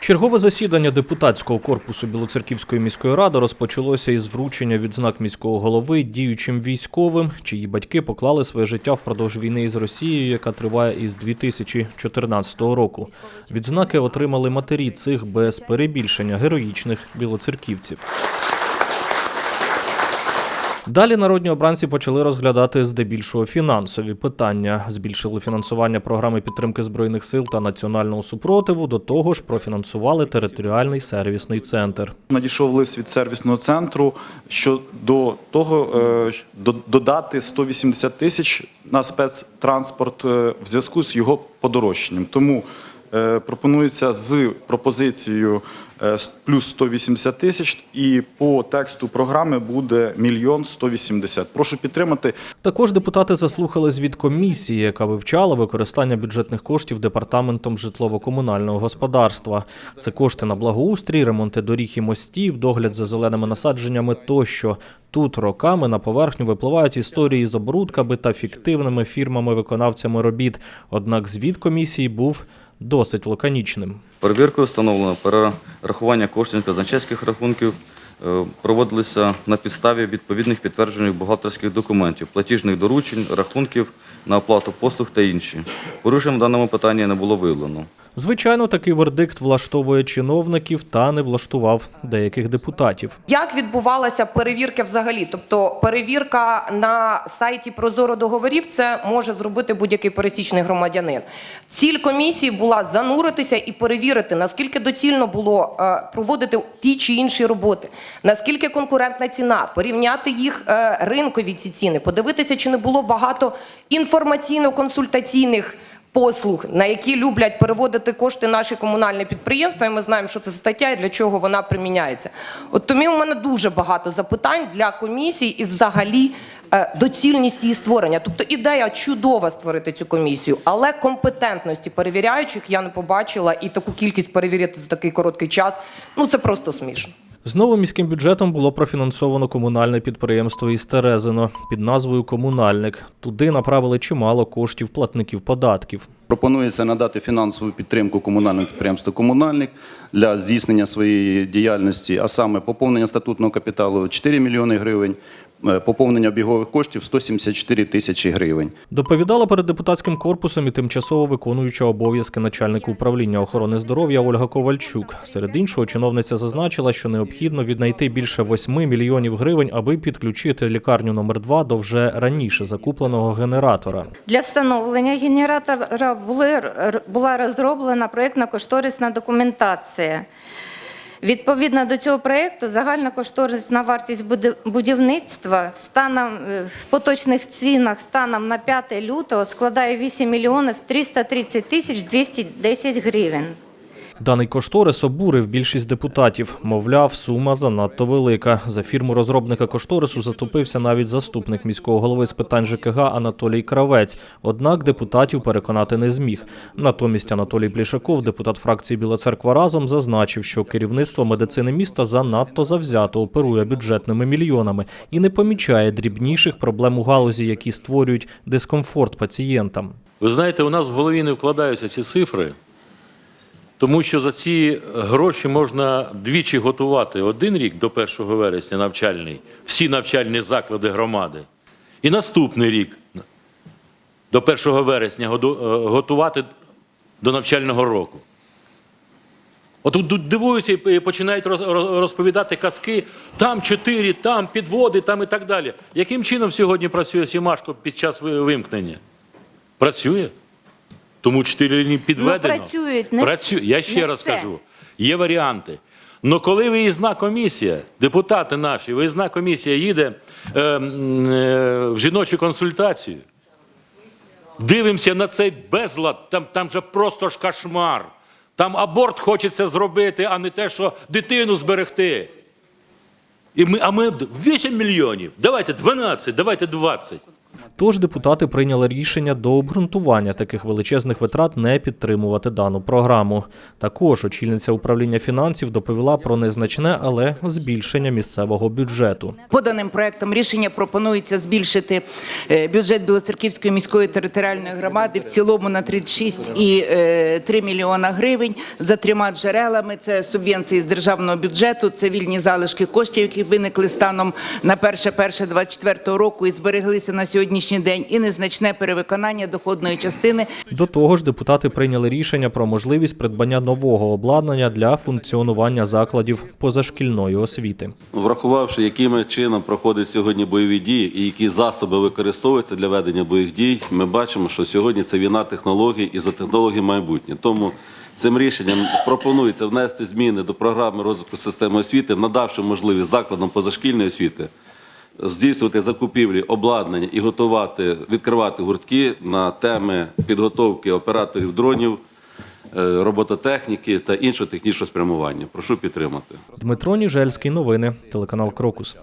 Чергове засідання депутатського корпусу Білоцерківської міської ради розпочалося із вручення відзнак міського голови діючим військовим, чиї батьки поклали своє життя впродовж війни із Росією, яка триває із 2014 року. Відзнаки отримали матері цих без перебільшення героїчних білоцерківців. Далі народні обранці почали розглядати здебільшого фінансові питання. Збільшили фінансування програми підтримки збройних сил та національного супротиву. До того ж, профінансували територіальний сервісний центр. Надійшов лист від сервісного центру щодо того, е, до- додати 180 тисяч на спецтранспорт е, в зв'язку з його подорожчанням. Тому е, пропонується з пропозицією плюс 180 тисяч, і по тексту програми буде мільйон 180. Прошу підтримати. Також депутати заслухали звіт комісії, яка вивчала використання бюджетних коштів департаментом житлово-комунального господарства. Це кошти на благоустрій, ремонти доріг і мостів, догляд за зеленими насадженнями тощо. Тут роками на поверхню випливають історії з оборудками та фіктивними фірмами-виконавцями робіт. Однак звіт комісії був досить лаконічним. Перевіркою встановлено перерахування коштів з казначейських рахунків е, проводилися на підставі відповідних підтверджених бухгалтерських документів, платіжних доручень, рахунків на оплату послуг та інші. Порушень в даному питанні не було виявлено. Звичайно, такий вердикт влаштовує чиновників та не влаштував деяких депутатів. Як відбувалася перевірка взагалі? Тобто перевірка на сайті Прозоро договорів це може зробити будь-який пересічний громадянин. Ціль комісії була зануритися і перевірити, наскільки доцільно було е, проводити ті чи інші роботи, наскільки конкурентна ціна, порівняти їх е, ринкові ці ціни, подивитися, чи не було багато інформаційно-консультаційних послуг, на які люблять переводити кошти наші комунальні підприємства, і ми знаємо, що це стаття і для чого вона приміняється. От тому у мене дуже багато запитань для комісії і взагалі е, доцільність її створення. Тобто ідея чудова створити цю комісію, але компетентності перевіряючих я не побачила, і таку кількість перевірити за такий короткий час. Ну це просто смішно. Знову міським бюджетом було профінансовано комунальне підприємство із Терезино під назвою Комунальник. Туди направили чимало коштів платників податків. Пропонується надати фінансову підтримку комунальному підприємству «Комунальник» для здійснення своєї діяльності, а саме поповнення статутного капіталу 4 мільйони гривень, поповнення обігових коштів 174 тисячі гривень. Доповідала перед депутатським корпусом і тимчасово виконуюча обов'язки начальника управління охорони здоров'я Ольга Ковальчук. Серед іншого, чиновниця зазначила, що необхідно віднайти більше 8 мільйонів гривень, аби підключити лікарню номер 2 до вже раніше закупленого генератора. Для встановлення генератора були, була розроблена проєктно-кошторисна документація. Відповідно до цього проєкту, загальна кошторисна вартість будівництва станом е, в поточних цінах станом на 5 лютого складає 8 мільйонів 330 тисяч 210 гривень. Даний кошторис обурив більшість депутатів. Мовляв, сума занадто велика. За фірму розробника кошторису затопився навіть заступник міського голови з питань ЖКГ Анатолій Кравець. Однак депутатів переконати не зміг. Натомість Анатолій Плішаков, депутат фракції Біла Церква разом, зазначив, що керівництво медицини міста занадто завзято оперує бюджетними мільйонами і не помічає дрібніших проблем у галузі, які створюють дискомфорт пацієнтам. Ви знаєте, у нас в голові не вкладаються ці цифри, тому що за ці гроші можна двічі готувати один рік до 1 вересня навчальний, всі навчальні заклади громади. І наступний рік до 1 вересня е, готувати до навчального року. От дивуються і починають роз- роз- розповідати казки, там чотири, там підводи, там і так далі. Яким чином сьогодні працює Сімашко під час вимкнення? Працює. Тому чотири лінії підведено. Ну, працюють, не Працю... Я ще не раз все. кажу, є варіанти. Но коли виїзна комісія, депутати наші, виїзна комісія їде е, е, в жіночу консультацію, дивимося на цей безлад, там, там же просто ж кошмар. Там аборт хочеться зробити, а не те, що дитину зберегти. І ми, а ми 8 мільйонів, давайте 12, давайте 20. Тож депутати прийняли рішення до обґрунтування таких величезних витрат не підтримувати дану програму. Також очільниця управління фінансів доповіла про незначне, але збільшення місцевого бюджету. Поданим проектом рішення пропонується збільшити е, бюджет Білоцерківської міської територіальної громади в цілому на 36,3 мільйона гривень за трьома джерелами. Це субвенції з державного бюджету, це вільні залишки коштів, які виникли станом на 1.1.24 року і збереглися на сьогоднішній день, і незначне перевиконання доходної частини До того ж, депутати прийняли рішення про можливість придбання нового обладнання для функціонування закладів позашкільної освіти. Врахувавши, яким чином проходять сьогодні бойові дії і які засоби використовуються для ведення бойових дій, ми бачимо, що сьогодні це війна технологій і за технології майбутнє. Тому цим рішенням пропонується внести зміни до програми розвитку системи освіти, надавши можливість закладам позашкільної освіти здійснювати закупівлі обладнання і готувати, відкривати гуртки на теми підготовки операторів дронів, е, робототехніки та іншого технічного спрямування. Прошу підтримати. Дмитро Ніжельський, новини, телеканал Крокус.